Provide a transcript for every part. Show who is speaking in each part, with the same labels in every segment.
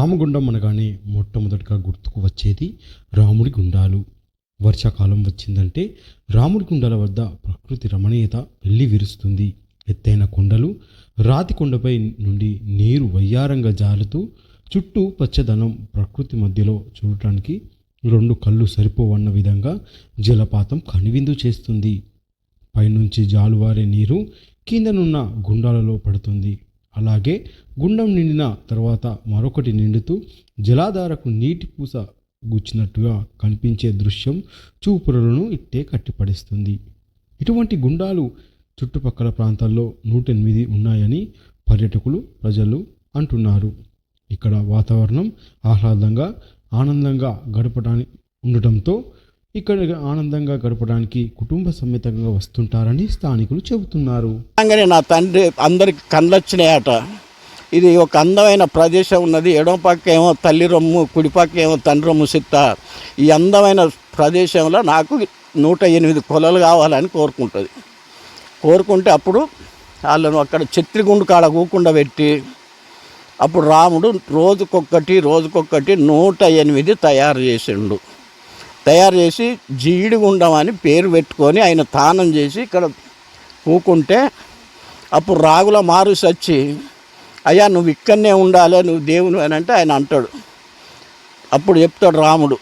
Speaker 1: రామగుండం అనగానే మొట్టమొదటిగా గుర్తుకు వచ్చేది రాముడి గుండాలు. వర్షాకాలం వచ్చిందంటే రాముడి గుండాల వద్ద ప్రకృతి రమణీయత వెళ్ళి విరుస్తుంది. ఎత్తైన కొండలు రాతి కొండపై నుండి నీరు వయ్యారంగా జారుతూ చుట్టూ పచ్చదనం ప్రకృతి మధ్యలో చూడటానికి రెండు కళ్ళు సరిపోవన్న విధంగా జలపాతం కనువిందు చేస్తుంది. పైనుంచి జాలువారే నీరు కిందనున్న గుండాలలో పడుతుంది. అలాగే గుండం నిండిన తర్వాత మరొకటి నిండుతూ జలాధారకు నీటి పూస గుచ్చినట్టుగా కనిపించే దృశ్యం చూపురులను ఇట్టే కట్టిపడేస్తుంది. ఇటువంటి గుండాలు చుట్టుపక్కల ప్రాంతాల్లో నూట ఎనిమిది ఉన్నాయని పర్యాటకులు ప్రజలు అంటున్నారు. ఇక్కడ వాతావరణం ఆహ్లాదంగా ఆనందంగా గడపడానికి ఉండటంతో ఇక్కడ ఆనందంగా గడపడానికి కుటుంబ సమేతంగా వస్తుంటారని స్థానికులు చెబుతున్నారు.
Speaker 2: నా తండ్రి అందరికి కళ్ళొచ్చినాయట. ఇది ఒక అందమైన ప్రదేశం ఉన్నది. ఎడమ పక్క ఏమో తల్లి రొమ్ము కుడి పక్క ఏమో తండ్రి రొమ్ము సిత్త ఈ అందమైన ప్రదేశంలో నాకు నూట ఎనిమిది కొలలు కావాలని కోరుకుంటుంది. కోరుకుంటే అప్పుడు వాళ్ళను అక్కడ చిత్రిగుండు కాడ కూకుండా పెట్టి అప్పుడు రాముడు రోజుకొక్కటి రోజుకొక్కటి నూట ఎనిమిది తయారు చేసిండు. తయారు చేసి జీడిగుండం అని పేరు పెట్టుకొని ఆయన తానం చేసి ఇక్కడ పూకుంటే అప్పుడు రాగుల మారుసి వచ్చి అయ్యా నువ్వు ఇక్కడనే ఉండాలి నువ్వు దేవుని అని అంటే ఆయన అంటాడు. అప్పుడు చెప్తాడు రాముడు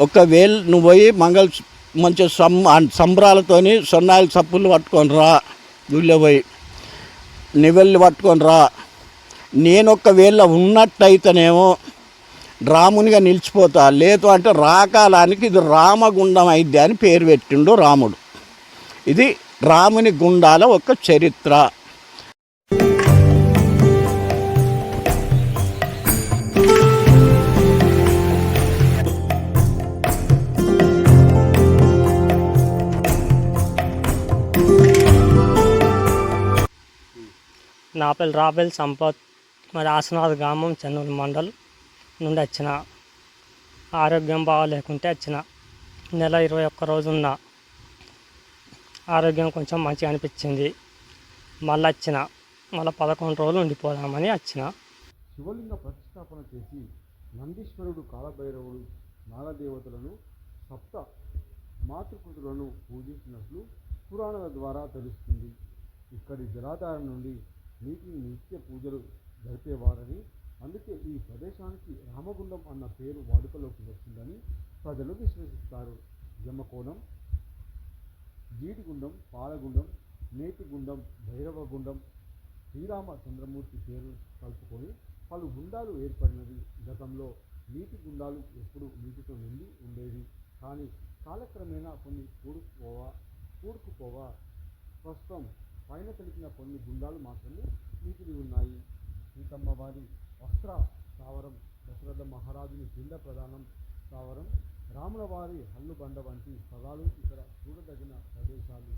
Speaker 2: ఒకవేళ నువ్వు పోయి మంగళ మంచి సం సంబరాలతోని సొన్నాయిల చప్పులు పట్టుకొని రా ఊళ్ళో పోయి. నివెళ్ళు పట్టుకొని రా. నేను ఒకవేళ ఉన్నట్టయితేనేమో రామునిగా నిలిచిపోతా. లేదు అంటే రాకాలానికి ఇది రామగుండం అయింది అని పేరు పెట్టిండు రాముడు. ఇది రాముని గుండాల ఒక చరిత్ర.
Speaker 3: నా పేరు రాబెల్ సంపత్. మరి ఆసనాథ్ గ్రామం చెన్నూరు మండలం. నుండి వచ్చిన ఆరోగ్యం బాగాలేకుంటే వచ్చిన నెల ఇరవై ఒక్క రోజు ఉన్న ఆరోగ్యం కొంచెం మంచిగా అనిపించింది. మళ్ళీ వచ్చిన మళ్ళీ పదకొండు రోజులు ఉండిపోదామని వచ్చిన.
Speaker 1: శివలింగ ప్రతిష్టాపన చేసి నందీశ్వరుడు కాలభైరవుడు నాగదేవతలను సప్త మాతృకృతులను పూజించినట్లు పురాణాల ద్వారా తెలుస్తుంది. ఇక్కడి జలాధారం నుండి నీటిని నిత్య పూజలు జరిపేవారని అందుకే ఈ ప్రదేశానికి రామగుండం అన్న పేరు వాడుకలోకి వచ్చిందని ప్రజలు విశ్వసిస్తారు. జమకోణం జీడిగుండం పాలగుండం నేతిగుండం భైరవగుండం శ్రీరామచంద్రమూర్తి పేరు కలుపుకొని పలు గుండాలు ఏర్పడినవి. గతంలో నీటి గుండాలు ఎప్పుడు నీటితో నిండి ఉండేవి. కానీ కాలక్రమేణా కొన్ని కూడుకుపోవా కూడుకుపోవా. ప్రస్తుతం పైన తెలిపిన కొన్ని గుండాలు మాత్రమే నీటిని ఉన్నాయి. సీతమ్మ వారి వస్త్ర స్థావరం దశరథ మహారాజుని జిల్ల ప్రధానం స్థావరం రాముల వారి హల్లుబండ వంటి స్థలాలు ఇక్కడ చూడదగిన ప్రదేశాలు.